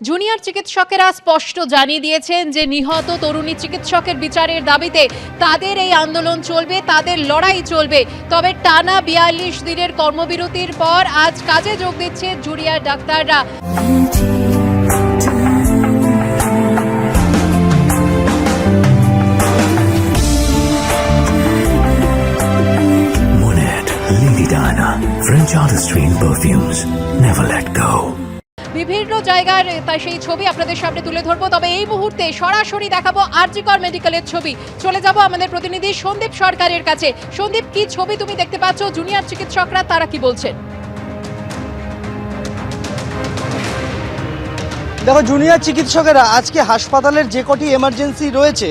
Junior চিকিৎসকেরা স্পষ্ট জানিয়ে দিয়েছেন যে নিহত তরুণী চিকিৎসকের বিচারের দাবিতে তাদের এই আন্দোলন চলবে, তাদের লড়াই চলবে তবে টানা বিয়াল্লিশ দিনের কর্মবিরতির পর আজ কাজে যোগ দিচ্ছে জুনিয়র ডাক্তাররা French artistry in perfumes. Never let go. বিভিন্ন জায়গার তা সেই ছবি আপনাদের সামনে তুলে ধরবো। তবে এই মুহূর্তে সরাসরি দেখাবো আরজিকর মেডিকেলের ছবি। চলে যাব আমাদের প্রতিনিধি সন্দীপ সরকারের কাছে। সন্দীপ, কি ছবি তুমি দেখতে পাচ্ছ? জুনিয়র চিকিৎসকরা তারা কি বলছেন? দেখো জুনিয়র চিকিৎসকেরা আজকে হাসপাতালের যে কটি এমার্জেন্সি রয়েছে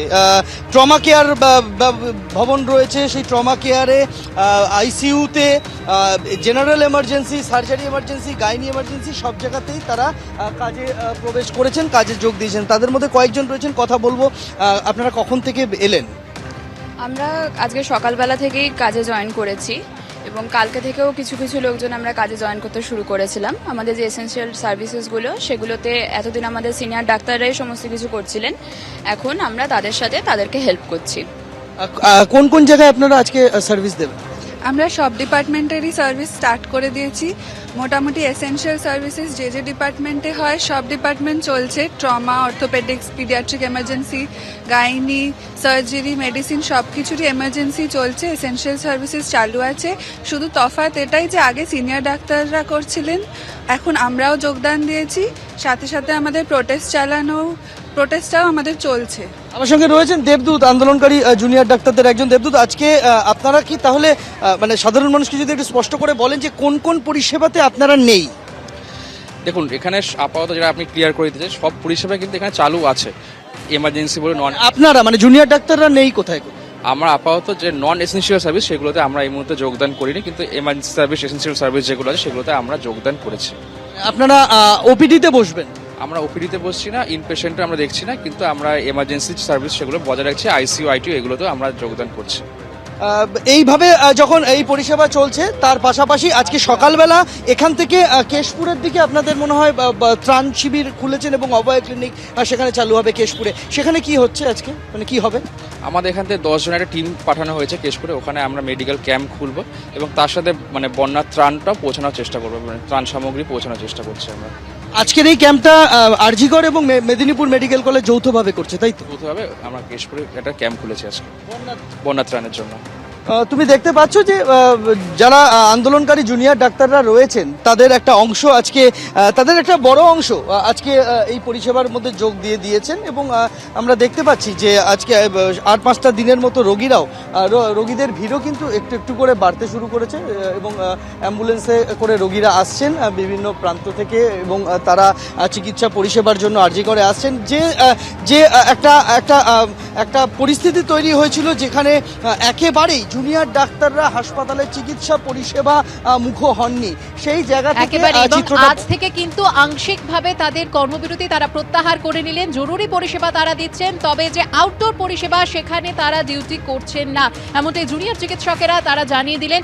ট্রমা কেয়ার ভবন রয়েছে, সেই ট্রমা কেয়ারে আইসিইউতে general emergency surgery emergency gynae emergency সব জায়গাতেই তারা কাজে প্রবেশ করেছেন, কাজে যোগ দিয়েছেন। তাদের মধ্যে কয়েকজন রয়েছেন, কথা বলব আপনারা কখন থেকে এলেন? আমরা আজকে সকালবেলা থেকেই কাজে জয়েন করেছি। এবং কালকে থেকেও কিছু কিছু লোকজন আমরা কাজে জয়েন করতে শুরু করেছিলাম। আমাদের যে এসেন্সিয়াল সার্ভিসেসগুলো সেগুলোতে এতদিন আমাদের সিনিয়র ডাক্তাররাই সমস্ত কিছু করছিলেন। এখন আমরা তাদের সাথে তাদেরকে হেল্প করছি। কোন কোন জায়গায় আপনারা আজকে সার্ভিস দেবেন? আমরা সব ডিপার্টমেন্টেরই সার্ভিস স্টার্ট করে দিয়েছি। মোটামুটি এসেনশিয়াল সার্ভিসেস যে যে ডিপার্টমেন্টে হয়, সব ডিপার্টমেন্ট চলছে। Trauma orthopaedics paediatric emergency gynae surgery medicine সব কিছুরই এমার্জেন্সি চলছে এসেনশিয়াল সার্ভিসেস চালু আছে। শুধু তফাৎ এটাই যে আগে সিনিয়র ডাক্তাররা করছিলেন, এখন আমরাও যোগদান দিয়েছি। সাথে সাথে আমাদের প্রোটেস্ট চালানো প্রোটেস্টটাও আমাদের চলছে। আমার সঙ্গে রয়েছেন দেবদূত, আন্দোলনকারী জুনিয়র ডাক্তারদের একজন দেবদূত। আজকে আপনারা কি তাহলে মানে সাধারণ মানুষকে যদি একটু স্পষ্ট করে বলেন যে কোন কোন পরিষেবাতে আপনারা নেই। দেখুন এখানে আপাতত যেটা আপনি ক্লিয়ার করে দিতে সব পরিষেবা কিন্তু এখানে চালু আছে। এমার্জেন্সি বলে নন আপনারা মানে জুনিয়র ডাক্তাররা নেই কোথায়? আমরা আপাতত যে নন এসেন্সিয়াল সার্ভিস সেগুলোতে আমরা এই মুহূর্তে যোগদান করিনি কিন্তু এমার্জেন্সি সার্ভিস এসেন্সিয়াল সার্ভিস যেগুলো আছে সেগুলোতে আমরা যোগদান করেছি। আপনারা ওপিডিতে বসবেন? আমরা ওপিডিতে বসছি না ইনপেশেন্টে আমরা দেখছি না কিন্তু আমরা এমার্জেন্সি সার্ভিস সেগুলো বজায় রাখছি আইসিইউ আইটিউ এগুলোতেও আমরা যোগদান করছি। এইভাবে যখন এই পরিষেবা চলছে, তার পাশাপাশি আজকে সকালবেলা এখান থেকে কেশপুরের দিকে আপনাদের মনে হয় ত্রাণ শিবির খুলেছেন এবং অভয় ক্লিনিক সেখানে চালু হবে কেশপুরে। সেখানে কি হচ্ছে আজকে? মানে কি হবে? আমাদের এখান থেকে দশ জনের একটা টিম পাঠানো হয়েছে কেশপুরে, ওখানে আমরা মেডিকেল ক্যাম্প খুলবো এবং তার সাথে মানে বন্যার ত্রাণটা পৌঁছানোর চেষ্টা করব মানে ত্রাণ সামগ্রী পৌঁছানোর চেষ্টা করছি আমরা। আজকের এই ক্যাম্পটা আরজিগড় এবং মেদিনীপুর মেডিকেল কলেজ যৌথভাবে করছে, তাই তো? যৌথভাবে আমরা কেশপুরে একটা ক্যাম্প খুলেছি আজকে। বন্যা ত্রাণের জন্য। তুমি দেখতে পাচ্ছ যে যারা আন্দোলনকারী জুনিয়র ডাক্তাররা রয়েছেন, তাদের একটা অংশ আজকে তাদের একটা বড় অংশ আজকে এই পরিষেবার মধ্যে যোগ দিয়ে দিয়েছেন এবং আমরা দেখতে পাচ্ছি যে, আজকে আট পাঁচটা দিনের মতো রোগীরাও রোগীদের ভিড়ও কিন্তু একটু একটু করে বাড়তে শুরু করেছে এবং অ্যাম্বুলেন্সে করে রোগীরা আসছেন বিভিন্ন প্রান্ত থেকে, এবং তারা চিকিৎসা পরিষেবার জন্য আর্জি করে আসছেন। যে যে একটা একটা একটা পরিস্থিতি তৈরি হয়েছিল যেখানে একেবারেই জুনিয়র ডাক্তাররা হাসপাতালে চিকিৎসা পরিষেবা মুখ হননি। সেই জায়গা থেকে আজ থেকে কিন্তু আংশিকভাবে তাদের কর্মবিরতি তারা প্রত্যাহার করে নিলেন। জরুরি পরিষেবা তারা দিচ্ছেন তবে যে আউটডোর পরিষেবা সেখানে তারা ডিউটি করছেন না। এমনটাই জুনিয়র চিকিৎসকেরা তারা জানিয়ে দিলেন।